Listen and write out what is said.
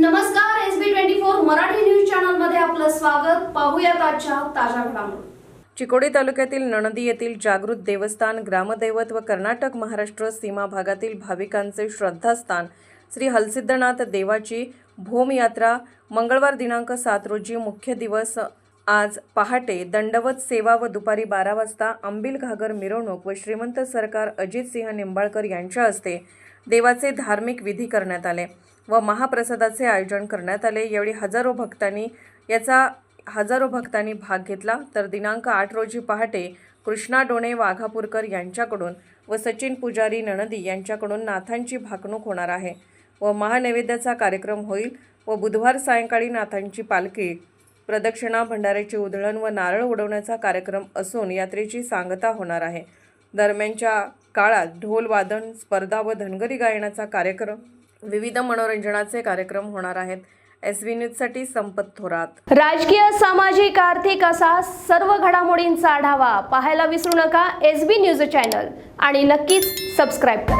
नमस्कार S B twenty four Marathi news चॅनलमध्ये आपलं स्वागत. पाहूया आजच्या ताज्या घडामोडी. चिकोडी तालुक्यातील नणंदी येथील जागृत देवस्थान ग्रामदैवत व कर्नाटक महाराष्ट्र सीमा भागातील भाविकांचे श्रद्धास्थान श्री हलसिद्धनाथ देवाची भूमयात्रा मंगळवार दिनांक सात रोजी मुख्य दिवस आज पहाटे दंडवत सेवा व दुपारी बारा वाजता अंबिल घागर मिरवणूक व श्रीमंत सरकार अजितसिंह निंबाळकर यांच्या हस्ते देवाचे धार्मिक विधी करण्यात आले. व महाप्रसादाचे आयोजन करण्यात आले. यावेळी हजारो भक्तांनी याचा हजारो भक्तांनी भाग घेतला. तर दिनांक आठ रोजी पहाटे कृष्णा डोणे वाघापूरकर यांच्याकडून व सचिन पुजारी नणदी यांच्याकडून नाथांची भाकणूक होणार आहे व महानैवेद्याचा कार्यक्रम होईल व बुधवार सायंकाळी नाथांची पालखी प्रदक्षिणा भंडाऱ्याची उधळण व नारळ उडवण्याचा कार्यक्रम असून यात्रेची सांगता होणार आहे. दरम्यानच्या काळात ढोल वादन स्पर्धा व धनगरी गायनाचा कार्यक्रम विविध मनोरंजनाचे कार्यक्रम होणार आहेत. एस व्ही न्यूजसाठी संपत थोरात. राजकीय सामाजिक आर्थिक असा सर्व घडामोडींचा आढावा पाहायला विसरू नका एस बी न्यूज चॅनल. आणि नक्कीच सबस्क्राईब करा.